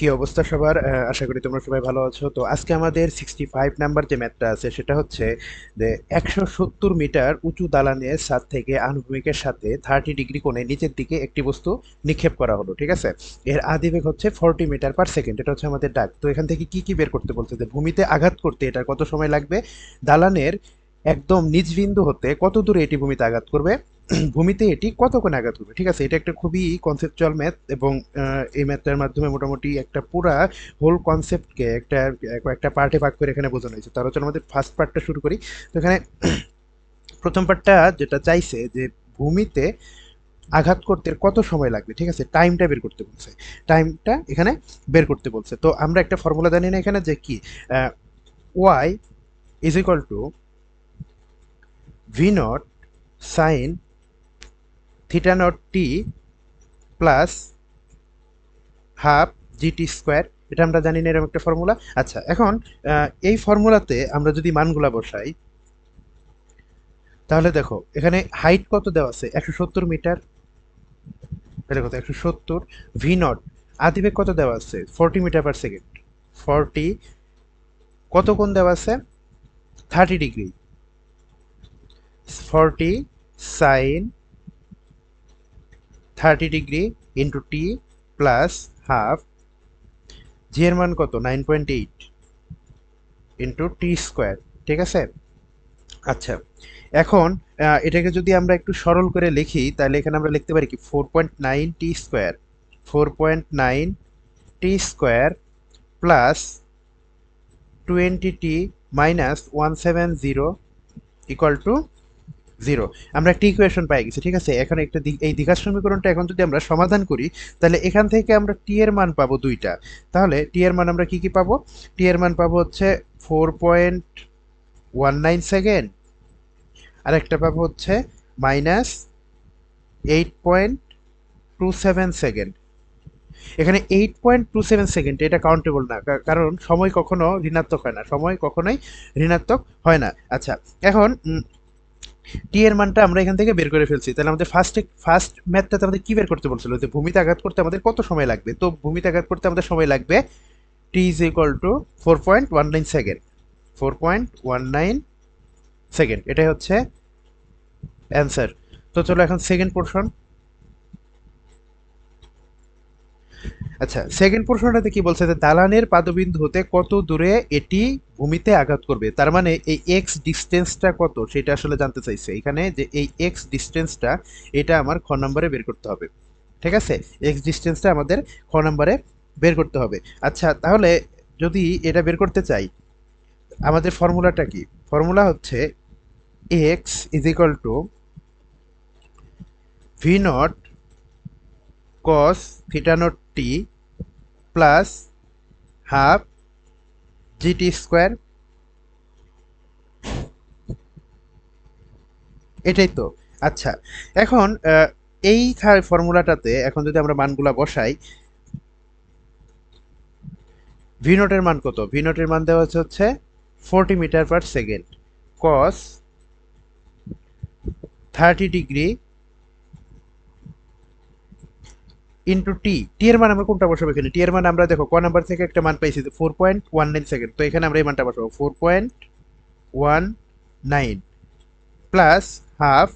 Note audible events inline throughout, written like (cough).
কি অবস্থা সবার? আশা করি তোমরা সবাই ভালো আছো। তো আজকে আমাদের সিক্সটি ফাইভ নাম্বার যে ম্যাথটা আছে, সেটা হচ্ছে যে একশো সত্তর মিটার উঁচু দালানের সাত থেকে আনুভূমিকের সাথে থার্টি ডিগ্রি কোণে নিচের দিকে একটি বস্তু নিক্ষেপ করা হলো, ঠিক আছে? এর আদিবেগ হচ্ছে ফোরটি মিটার পার সেকেন্ড এটা হচ্ছে আমাদের ডাক। তো এখান থেকে কি কি বের করতে বলছে যে ভূমিতে আঘাত করতে এটার কত সময় লাগবে? দালানের একদম নিচ বিন্দু হতে কত দূরে এটি ভূমিতে আঘাত করবে? (clears throat) ভূমিতে এটি কত কোণে আঘাত করবে? ঠিক আছে, এটা একটা খুবই কনসেপচুয়াল ম্যাথ এবং এই ম্যাথটার মাধ্যমে মোটামুটি একটা পুরা হোল কনসেপ্টকে একটা একটা পার্টে ভাগ করে এখানে বোঝানো হয়েছে। তার হচ্ছে আমাদের ফার্স্ট পার্টটা শুরু করি। তো এখানে (clears throat) প্রথম পার্টটা যেটা চাইছে যে ভূমিতে আঘাত করতে কত সময় লাগবে? ঠিক আছে টাইমটা বের করতে বলছে। টাইমটা এখানে বের করতে বলছে। তো আমরা একটা ফর্মুলা জানি না এখানে যে কি? Y is equal to v naught sine theta naught t plus half g t square এটা আমরা জানি না এরকম একটা ফর্মুলা আচ্ছা এখন এই ফর্মুলাতে আমরা যদি মানগুলা বসাই, তাহলে দেখো, এখানে হাইট কত দেওয়া আছে? একশো সত্তর মিটার। এটা কত একশো সত্তর ভি নট আদিবেগ কত দেওয়া আছে? Forty metre per second forty কত কোণ দেওয়া আছে? Thirty degree forty sine thirty degree into t plus half g এর মান কত? Nine point eight into t square ঠিক আছে? আচ্ছা এখন এটাকে যদি আমরা একটু সরল করে লিখি, তাহলে এখানে আমরা লিখতে পারি কি? Four point nine t square four point nine t square plus twenty t minus one seven zero equal to zero. আমরা একটা ইকুয়েশন পাই গেছি, ঠিক আছে? এখন একটা এই দীঘার সমীকরণটা এখন যদি আমরা সমাধান করি, তাহলে এখান থেকে আমরা টি এর মান পাবো দুইটা। তাহলে টি এর মান আমরা কি কি পাবো? টি এর মান পাবো হচ্ছে four point one nine second আর একটা পাবো হচ্ছে minus eight point two seven second এখানে eight point two seven second এটা কাউন্টেবল না কারণ সময় কখনো ঋণাত্মক হয় না, সময় কখনোই ঋণাত্মক হয় না। আচ্ছা এখন টি এর মানটা আমরা এখান থেকে বের করে ফেলছি। তাহলে আমাদের ফার্স্ট ফার্স্ট ম্যাথটাতে আমাদের কী বের করতে বলছিল? যে ভূমিতে আঘাত করতে আমাদের কত সময় লাগবে? তো ভূমিতে আঘাত করতে আমাদের সময় লাগবে t is equal to four point one nine second four point one nine second এটাই হচ্ছে অ্যান্সার তো চলো এখন সেকেন্ড পোর্শন আচ্ছা সেকেন্ড পোর্শনটাতে কি বলছে যে দালানের পাদবিন্দু হতে কত দূরে এটি ভূমিতে আঘাত করবে? তার মানে এই এক্স ডিস্টেন্সটা কত? সেটা আসলে জানতে চাইছে। এখানে যে এই এক্স ডিস্টেন্সটা এটা আমার খ নম্বরে বের করতে হবে। ঠিক আছে? এক্স ডিস্টেন্সটা আমাদের খ নম্বরে বের করতে হবে। আচ্ছা তাহলে যদি এটা বের করতে চাই, আমাদের ফর্মুলাটা কি? ফর্মুলা হচ্ছে x is equal to v naught cos theta naught t plus half g t square. এটাই তো। আচ্ছা এখন এই ফর্মুলাটাতে এখন যদি আমরা মানগুলা বসাই, ভি নোটের মান কত? ভি নোটের মান দেওয়া হচ্ছে হচ্ছে forty metre per second. Cos thirty degree into t t এর মান আমরা কোনটা বসাবো এখানে? টি এর মান আমরা দেখো, ক নাম্বার থেকে একটা মান পাইছি four point one nine second তো এখানে আমরা এই মানটা বসাবো four point one nine plus half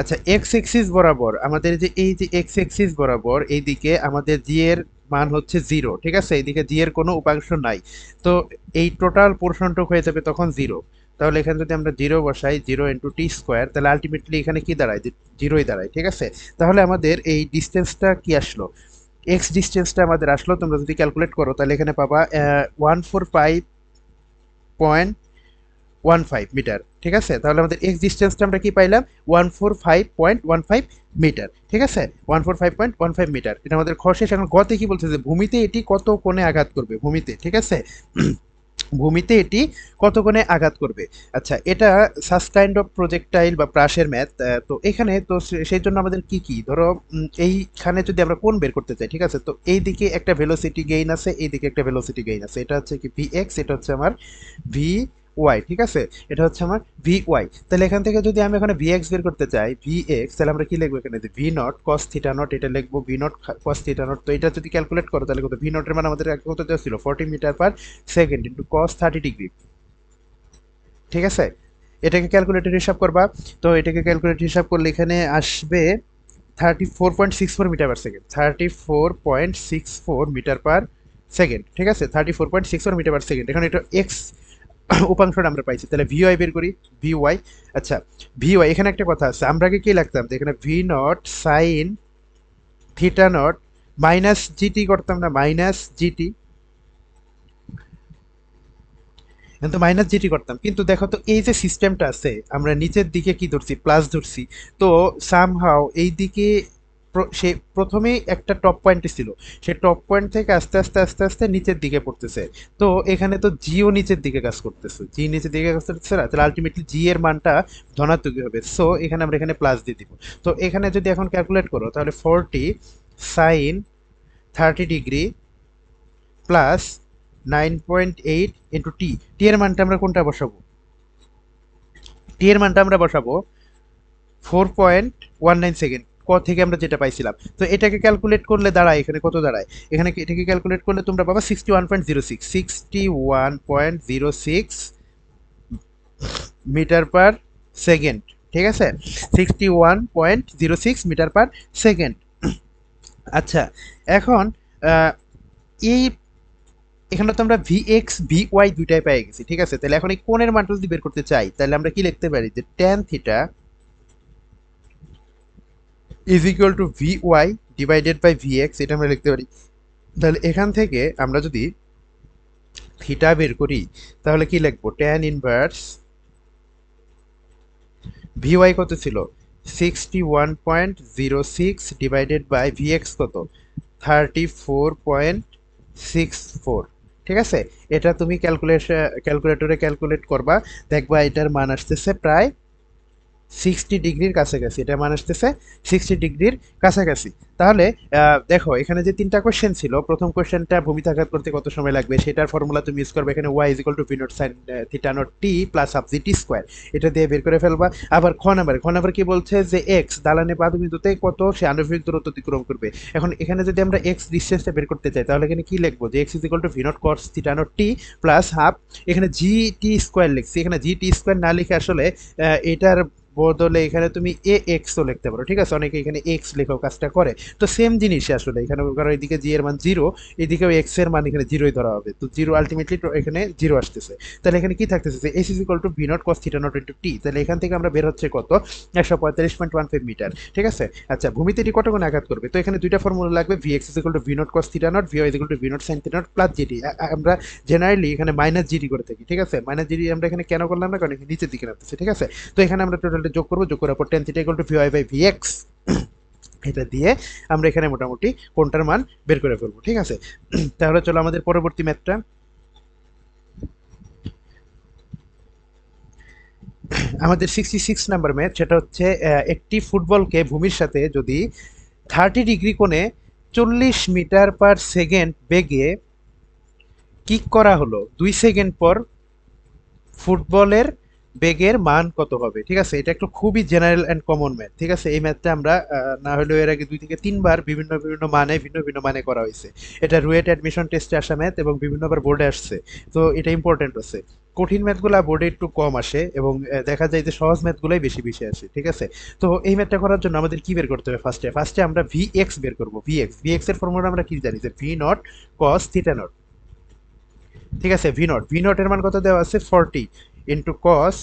আচ্ছা এক্স এক্সিস বরাবর, আমাদের যে এই যে এক্স এক্সিস বরাবর, এইদিকে আমাদের জি এর মান হচ্ছে জিরো ঠিক আছে? এইদিকে জি এর কোনো উপাংশ নাই। তো এই টোটাল পোর্শনটুক হয়ে যাবে তখন জিরো তাহলে এখানে যদি আমরা জিরো বসাই, জিরো ইন্টু টি স্কোয়ার তাহলে আলটিমেটলি এখানে কি দাঁড়ায়? জিরোই দাঁড়ায়, ঠিক আছে? তাহলে আমাদের এই ডিস্টেন্সটা কি আসলো? এক্স ডিস্টেন্সটা আমাদের আসলো, তোমরা যদি ক্যালকুলেট করো, তাহলে এখানে পাবা one four five point one five metre ঠিক আছে? তাহলে আমাদের এক্স ডিস্টেন্সটা আমরা কি পাইলাম? One four five point one five metre ঠিক আছে? One four five point one five metre এটা আমাদের খ শেষ, এখন গতে কি বলছে যে, ভূমিতে এটি কত কোণে আঘাত করবে? ভূমিতে, ঠিক আছে? ভূমিতে এটি কতক্ষণে আঘাত করবে? আচ্ছা এটা সাস কাইন্ড অফ প্রজেক্টাইল বা প্রাসের ম্যাথ তো এখানে তো সেই জন্য আমাদের কি কি? ধরো এইখানে যদি আমরা কোন বের করতে চাই, ঠিক আছে? তো এই দিকে একটা ভেলোসিটি গেইন আছে এই দিকে একটা ভেলোসিটি গেইন আছে। এটা হচ্ছে কি ভি এক্স এটা হচ্ছে আমার ভি ওয়াই ঠিক আছে? এটা হচ্ছে আমার ভি ওয়াই তাহলে এখান থেকে যদি আমি এখানে ভি এক্স বের করতে চাই ভি এক্স তাহলে আমরা কি লিখব এখানে? V nought cos theta nought এটা লিখব V nought cos theta nought তো এটা যদি ক্যালকুলেট করো, তাহলে কত? ভি নটের মানে আমাদের কত দেওয়া ছিল? Forty metre per second into cos thirty degree ঠিক আছে? এটাকে ক্যালকুলেটর হিসাব করবা। তো এটাকে ক্যালকুলেটর হিসাব করলে এখানে আসবে thirty four point six four metre per second thirty four point six four metre per second ঠিক আছে? Thirty four point six four metre per second এখন এটা এক্স উপাংশটা আমরা পাইছি। তাহলে ভি ওয়াই বের করি ভি ওয়াই আচ্ছা ভি ওয়াই এখানে একটা কথা আছে। আমরা আগে কি লাগতাম এখানে V nought sine theta nought minus GT করতাম না মাইনাস জিটি কিন্তু মাইনাস জিটি করতাম। কিন্তু দেখো তো, এই যে সিস্টেমটা আছে, আমরা নিচের দিকে কি ধরছি? প্লাস ধরছি। তো সামহাও এই দিকে সে প্রথমেই একটা টপ পয়েন্ট ছিল। সে টপ পয়েন্ট থেকে আস্তে আস্তে আস্তে আস্তে নিচের দিকে পড়তেছে। তো এখানে তো জিও নিচের দিকে কাজ করতেছে। জি নিচের দিকে কাজ করতেছে না, তাহলে আলটিমেটলি জি এর মানটা ধনাত্মকই হবে। সো এখানে আমরা এখানে প্লাস দিয়ে দিব। তো এখানে যদি এখন ক্যালকুলেট করো, তাহলে forty sine thirty degree plus nine point eight into T T এর মানটা আমরা কোনটা বসাবো? টি এর মানটা আমরা বসাবো four point one nine second ক থেকে আমরা যেটা পাইছিলাম। তো এটাকে ক্যালকুলেট করলে দাঁড়ায়, এখানে কত দাঁড়ায়? এখানে এটাকে ক্যালকুলেট করলে তোমরা পাবা sixty one point zero six sixty one point zero six metre per second ঠিক আছে? Sixty one point zero six metre per second আচ্ছা এখন এই, এখানে তো আমরা ভি এক্স ভি ওয়াই দুইটাই পেয়ে গেছি, ঠিক আছে? তাহলে এখন এই কোণের মানটা যদি বের করতে চাই, তাহলে আমরা কি লিখতে পারি? যে tan theta is equal to V Y divided by V X এটা আমরা লিখতে পারি। তাহলে এখান থেকে আমরা যদি থিটা বের করি, তাহলে কি লিখব? ট্যান ইনভার্স ভি ওয়াই কত ছিল? Sixty one point zero six divided by V X কত? Thirty four point six four ঠিক আছে? এটা তুমি ক্যালকুলেশন ক্যালকুলেটরে ক্যালকুলেট করবা, দেখবা এটার মান আসতেছে প্রায় সিক্সটি ডিগ্রির কাছাকাছি, এটা মান আসতেছে সিক্সটি ডিগ্রির কাছাকাছি। তাহলে দেখো, এখানে যে তিনটা কোয়েশ্চেন ছিল, প্রথম কোশ্চেনটা ভূমিতাঘাত করতে কত সময় লাগবে? সেটার ফর্মুলা তুমি ইউজ করবে এখানে Y is equal to V nought sine theta nought T plus half G T square এটা দিয়ে বের করে ফেলবা। আবার খ নাম্বার খ নাম্বার কি বলছে যে এক্স দালানে পাদবিন্দুতে কত? সে আনুভূমিক দূরত্ব অতিক্রম করবে। এখন এখানে যদি আমরা এক্স ডিস্টেন্সটা বের করতে চাই, তাহলে এখানে কি লিখব? যে X is equal to V nought cos theta nought T plus half এখানে জি টি স্কোয়ার লিখছি। এখানে জি টি স্কোয়ার না লিখে আসলে এটার বদলে এখানে তুমি এ এক্সও লিখতে পারো, ঠিক আছে? অনেকে এখানে এক্স লেখাও কাজটা করে। তো সেম জিনিস আসলে, এখানে কারণ এদিকে জি এর মান জিরো এদিকেও এক্সের মান এখানে জিরোই ধরা হবে। তো জিরো আলটিমেটলি এখানে জিরো আসতেছে। তাহলে এখানে কি থাকতেছে যে S is equal to V nought cos theta nought into T তাহলে এখান থেকে আমরা বের হচ্ছে কত? একশো পঁয়তাল্লিশ পয়েন্ট ওয়ান ফাইভ মিটার, ঠিক আছে? আচ্ছা ভূমিতে এটি কত গুণ আঘাত করবে? তো এখানে দুইটা ফর্মুলা লাগবে V X is equal to V nought cos theta nought V Y is equal to V nought sine theta nought plus GT আমরা জেনারেলি এখানে মাইনাস জিটি করে থাকি, ঠিক আছে? মাইনাস জিটি আমরা এখানে কেন করলাম না? কারণ নিচের দিকে নামতেছে, ঠিক আছে? তো এখানে আমরা টোটালটা যোগ করব, যোগ করার পর tan theta equal to V Y by X এটা দিয়ে আমরা এখানে মোটামুটি কোনটার মান বের করে ফেলব, ঠিক আছে? তাহলে চলো আমাদের পরবর্তী ম্যাথটা। আমাদের সিক্সটি সিক্স নাম্বার ম্যাচ সেটা হচ্ছে একটি ফুটবলকে ভূমির সাথে যদি থার্টি ডিগ্রি কোণে চল্লিশ মিটার পার সেকেন্ড বেগে কিক করা হলো, দুই সেকেন্ড পর ফুটবলের বেগের মান কত হবে? ঠিক আছে? এটা একটু খুবই জেনারেল অ্যান্ড কমন ম্যাথ ঠিক আছে? এই ম্যাথটা আমরা না হলেও এর আগে দুই থেকে তিনবার বিভিন্ন বিভিন্ন মানে ভিন্ন ভিন্ন মানে করা হয়েছে। এটা রুয়েট অ্যাডমিশন টেস্টে আসা ম্যাথ এবং বিভিন্নবার বোর্ডে আসছে। তো এটা ইম্পর্টেন্ট আছে। কঠিন ম্যাথগুলো বোর্ডে একটু কম আসে এবং দেখা যায় যে সহজ ম্যাথগুলোই বেশি বেশি আসে, ঠিক আছে? তো এই ম্যাথটা করার জন্য আমাদের কি বের করতে হবে ফার্স্টে ফার্স্টে আমরা ভি এক্স বের করব ভি এক্স ভি এক্সের ফর্মুলা আমরা কি জানি? যে V nought cos theta nought ঠিক আছে? ভি নট ভি নট এর মান কত দেওয়া আছে? Forty into cos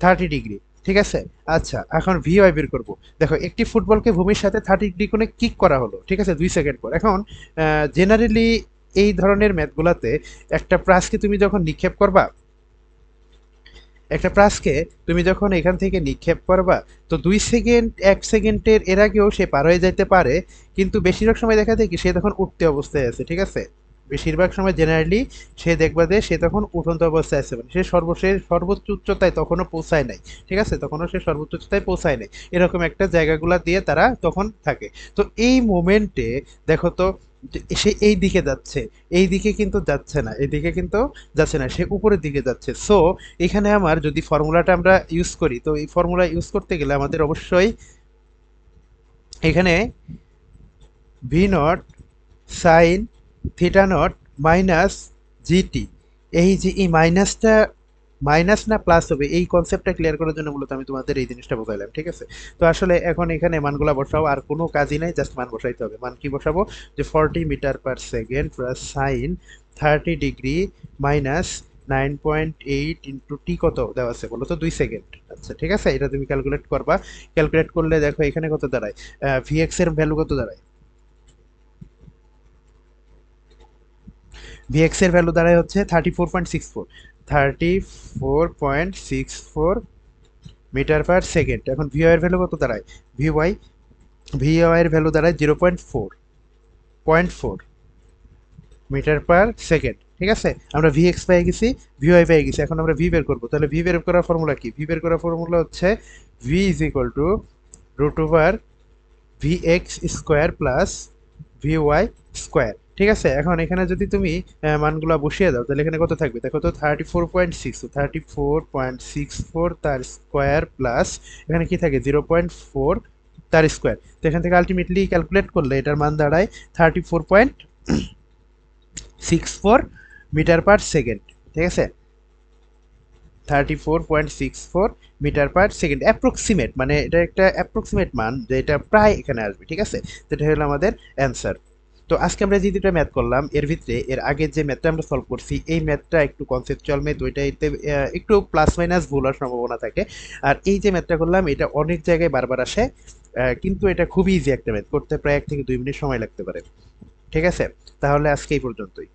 thirty degree ঠিক আছে? আচ্ছা এখন ভি ওয়াই বের করব। দেখো, একটি ফুটবলকে ভূমির সাথে থার্টি ডিগ্রি কোণে কিক করা হলো, ঠিক আছে? দুই সেকেন্ড পর। এখন জেনারেলি এই ধরনের ম্যাথগুলাতে একটা প্রাসকে তুমি যখন নিক্ষেপ করবা, একটা প্রাসকে তুমি যখন এখান থেকে নিক্ষেপ করবা, তো দুই সেকেন্ড এক সেকেন্ডের এর আগেও সে পার হয়ে যেতে পারে, কিন্তু বেশিরভাগ সময় দেখা যায় কি, সে তখন উঠতে অবস্থায় আছে, ঠিক আছে? বেশিরভাগ সময় জেনারেলি সে দেখবা যে সে তখন উঠন্ত অবস্থায় আছে। মানে সে সর্বশেষ, সর্বোচ্চ উচ্চতায় তখনও পৌঁছায় নাই। ঠিক আছে? তখনও সে সর্বোচ্চ উচ্চতায় পৌঁছায় নাই। এরকম একটা জায়গাগুলা দিয়ে তারা তখন থাকে। তো এই মোমেন্টে দেখো তো সে এই দিকে যাচ্ছে, এই দিকে কিন্তু যাচ্ছে না, এই দিকে কিন্তু যাচ্ছে না, সে উপরের দিকে যাচ্ছে। সো এখানে আমার যদি ফর্মুলাটা আমরা ইউজ করি, তো এই ফর্মুলা ইউজ করতে গেলে আমাদের অবশ্যই এখানে V nought sine theta nought minus GT এই যে এই মাইনাসটা মাইনাস না প্লাস হবে, এই কনসেপ্টটা ক্লিয়ার করার জন্য মূলত আমি তোমাদের এই জিনিসটা বোঝাইলাম, ঠিক আছে? তো আসলে এখন এখানে মানগুলা বসাও, আর কোনো কাজই নাই জাস্ট মান বসাইতে হবে। মান কি বসাবো? যে forty metre per second plus sine thirty degree minus nine point eight into T কত দেওয়া আছে বলো তো? দুই সেকেন্ড আচ্ছা ঠিক আছে? এটা তুমি ক্যালকুলেট করবা। ক্যালকুলেট করলে দেখো এখানে কত দাঁড়ায়? ভিএক্স এর ভ্যালু কত দাঁড়ায়? ভিএক্স এর ভ্যালু দাঁড়ায় হচ্ছে thirty four point six four thirty four point six four metre per second এখন ভিওয়াই এর ভ্যালু কত দাঁড়ায়? ভিওয়াই ভিওয়াই এর ভ্যালু দাঁড়ায় zero point four point four metre per second ঠিক আছে? আমরা ভি এক্স পেয়ে গেছি ভিওয়াই পেয়ে গেছি। এখন আমরা ভি বের করব। তাহলে ভি বের করার ফর্মুলা কি? ভি বের করার ফর্মুলা হচ্ছে V is equal to root over V X square plus V Y square ঠিক আছে? এখন এখানে যদি তুমি মানগুলো বসিয়ে দাও, তাহলে এখানে কত থাকবে? দেখো তো thirty four point six thirty four point six four তার স্কোয়ার প্লাস এখানে কি থাকে? জিরো পয়েন্ট ফোর তার স্কোয়ার তো এখান থেকে আলটিমেটলি ক্যালকুলেট করলে এটার মান দাঁড়ায় thirty four point six four metre per second ঠিক আছে? Thirty four point six four metre per second approximate মানে এটা একটা অ্যাপ্রক্সিমেট মান, যে এটা প্রায় এখানে আসবে, ঠিক আছে? যেটা হলো আমাদের অ্যান্সার তো আজকে আমরা যে দুটো ম্যাথ করলাম, এর ভিতরে, এর আগে যে ম্যাথটা আমরা সলভ করছি, এই ম্যাথটা একটু কনসেপচুয়াল ম্যাথ ওইটাতে একটু প্লাস মাইনাস ভুল হওয়ার সম্ভাবনা থাকে। আর এই যে ম্যাথটা করলাম, এটা অনেক জায়গায় বারবার আসে কিন্তু এটা খুবই ইজি একটা ম্যাথ, করতে প্রায় এক থেকে দুই মিনিট সময় লাগতে পারে। ঠিক আছে? তাহলে আজকে এই পর্যন্তই।